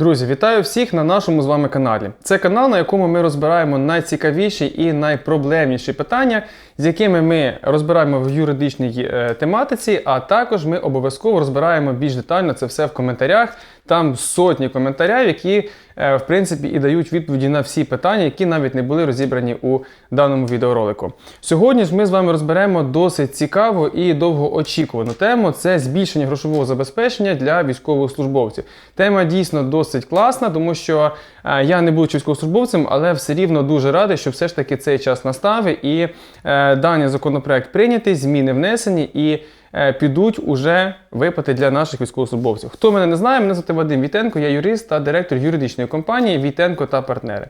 Друзі, вітаю всіх на нашому з вами каналі. Це канал, на якому ми розбираємо найцікавіші і найпроблемніші питання, з якими ми розбираємо в юридичній е, тематиці, а також ми обов'язково розбираємо більш детально це все в коментарях. Там сотні коментарів, які е, в принципі і дають відповіді на всі питання, які навіть не були розібрані у даному відеоролику. Сьогодні ж ми з вами розберемо досить цікаву і довгоочікувану тему: це збільшення грошового забезпечення для військовослужбовців. Тема дійсно досить класна, тому що е, я не будучи військовослужбовцем, але все рівно дуже радий, що все ж таки цей час настав і е, даний законопроект прийнятий, зміни внесені і. Е, Підуть уже виплати для наших військовослужбовців. Хто мене не знає, мене звати Вадим Вітенко, я юрист та директор юридичної компанії Вітенко та партнери.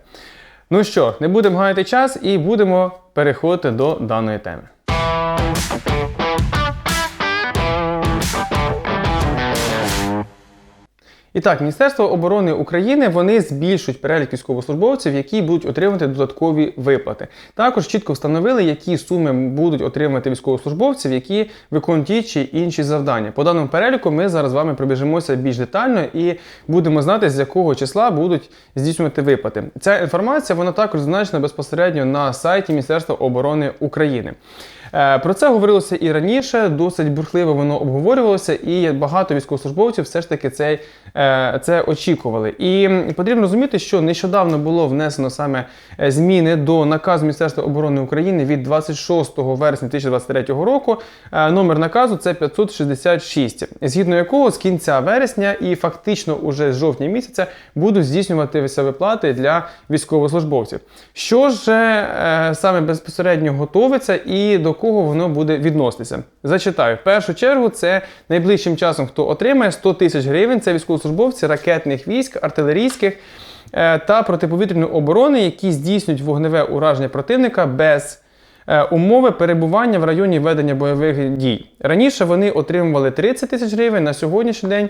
Ну що, не будемо гаяти час і будемо переходити до даної теми. І так, Міністерство оборони України вони збільшують перелік військовослужбовців, які будуть отримувати додаткові виплати. Також чітко встановили, які суми будуть отримати військовослужбовців, які виконують ті чи інші завдання. По даному переліку ми зараз з вами пробіжимося більш детально і будемо знати, з якого числа будуть здійснювати виплати. Ця інформація вона також зазначена безпосередньо на сайті Міністерства оборони України. Е, Про це говорилося і раніше, досить бурхливо воно обговорювалося, і багато військовослужбовців все ж таки цей, е, це очікували. І потрібно розуміти, що нещодавно було внесено саме е, зміни до наказу Міністерства оборони України від 26 вересня 2023 року. Номер наказу це 566, згідно якого з кінця вересня і фактично уже з жовтня місяця будуть здійснюватися виплати для військовослужбовців. Що ж саме безпосередньо готовиться і до кого воно буде відноситися? Зачитаю. В першу чергу це найближчим часом, хто отримає 100 тисяч гривень. Це військовослужбовці ракетних військ, артилерійських е, та протиповітряної оборони, які здійснюють вогневе ураження противника без. е, Умови перебування в районі ведення бойових дій. Раніше вони отримували 30 тисяч гривень на сьогоднішній день.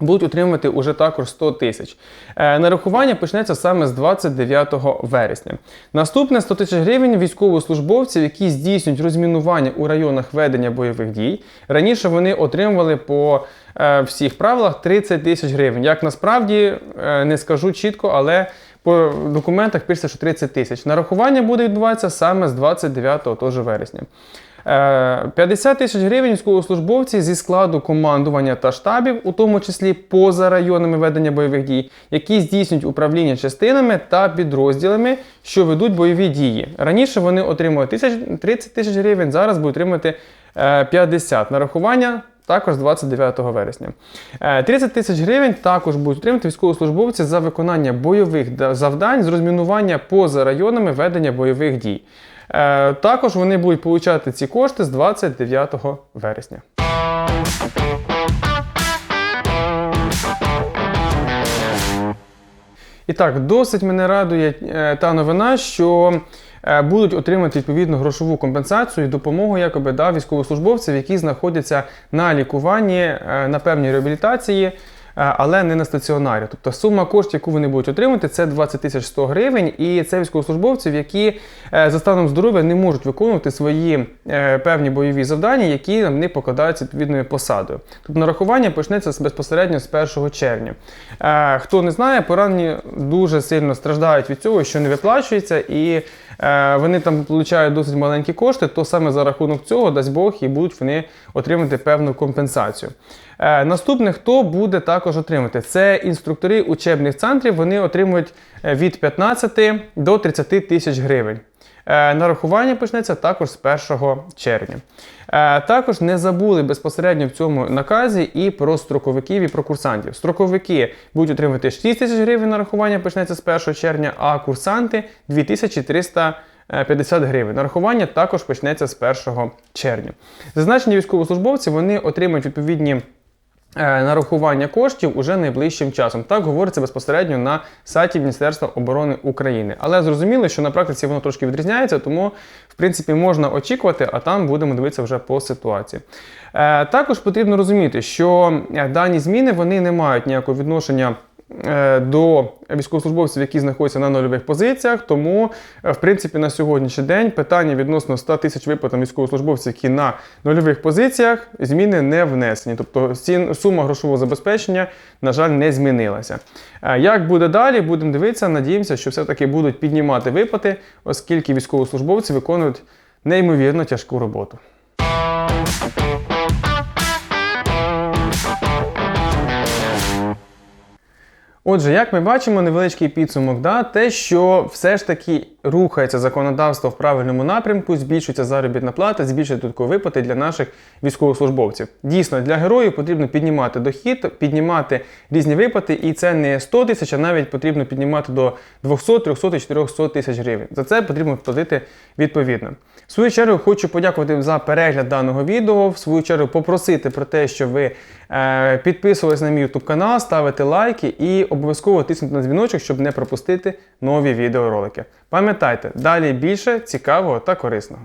Будуть отримувати уже також 100 тисяч. Е, Нарахування почнеться саме з 29 вересня. Наступне 100 тисяч гривень військовослужбовців, які здійснюють розмінування у районах ведення бойових дій. Раніше вони отримували по е, всіх правилах 30 тисяч гривень. Як насправді е, не скажу чітко, але по документах пишеться, що 30 тисяч. Нарахування буде відбуватися саме з 29 тож вересня. Е, 50 тисяч гривень військовослужбовці зі складу командування та штабів, у тому числі поза районами ведення бойових дій, які здійснюють управління частинами та підрозділами, що ведуть бойові дії. Раніше вони отримували 1000 30 тисяч гривень, зараз будуть отримувати е, 50 нарахування. Також 29 вересня. Е, 30 тисяч гривень також будуть отримати військовослужбовці за виконання бойових завдань з розмінування поза районами ведення бойових дій. Е, Також вони будуть получати ці кошти з 29 вересня. І так, досить мене радує е, та новина, що е, будуть отримати відповідну грошову компенсацію і допомогу якоби да, військовослужбовців, які знаходяться на лікуванні е, на певній реабілітації. Е, Але не на стаціонарі. Тобто сума коштів, яку вони будуть отримати, це 20 тисяч 100 гривень. І це військовослужбовців, які е, за станом здоров'я не можуть виконувати свої е, певні бойові завдання, які вони покладаються відповідною посадою. Тобто нарахування почнеться безпосередньо з 1 червня. Хто не знає, поранені дуже сильно страждають від цього, що не виплачується, і вони там отримують досить маленькі кошти, то саме за рахунок цього, дасть Бог, і будуть вони отримати певну компенсацію. Наступне, хто буде також отримати, це інструктори учебних центрів. Вони отримують е, від 15 до 30 тисяч гривень. Е, Нарахування почнеться також з 1 червня. Е, Також не забули безпосередньо в цьому наказі і про строковиків і про курсантів. Строковики будуть отримувати 6 тисяч гривень нарахування почнеться з 1 червня, а курсанти 2350 гривень. Нарахування також почнеться з 1 червня. Зазначені військовослужбовці вони отримають відповідні. Е, Нарахування коштів уже найближчим часом. Так говориться безпосередньо на сайті Міністерства оборони України. Але зрозуміло, що на практиці воно трошки відрізняється, тому в принципі можна очікувати, а там будемо дивитися вже по ситуації. Е, Також потрібно розуміти, що е, дані зміни вони не мають ніякого відношення до військовослужбовців, які знаходяться на нульових позиціях. Тому, е, в принципі, на сьогоднішній день питання відносно 100 тисяч виплатам військовослужбовців, які на нульових позиціях, зміни не внесені. Тобто сума грошового забезпечення, на жаль, не змінилася. Е, Як буде далі, будемо дивитися. Надіємося, що все-таки будуть піднімати виплати, оскільки військовослужбовці виконують неймовірно тяжку роботу. Отже, як ми бачимо, невеличкий підсумок, да, те, що все ж таки рухається законодавство в правильному напрямку, збільшується заробітна плата, збільшується додаткові виплати для наших військовослужбовців. Дійсно, для героїв потрібно піднімати дохід, піднімати різні виплати, і це не 100 тисяч, а навіть потрібно піднімати до 200, 300 і 400 тисяч гривень. За це потрібно платити відповідно. В свою чергу хочу подякувати за перегляд даного відео. В свою чергу попросити про те, що ви е, підписувались на мій YouTube канал, ставите лайки і обов'язково тиснути на дзвіночок, щоб не пропустити нові відеоролики. Пам'ятайте, далі більше цікавого та корисного.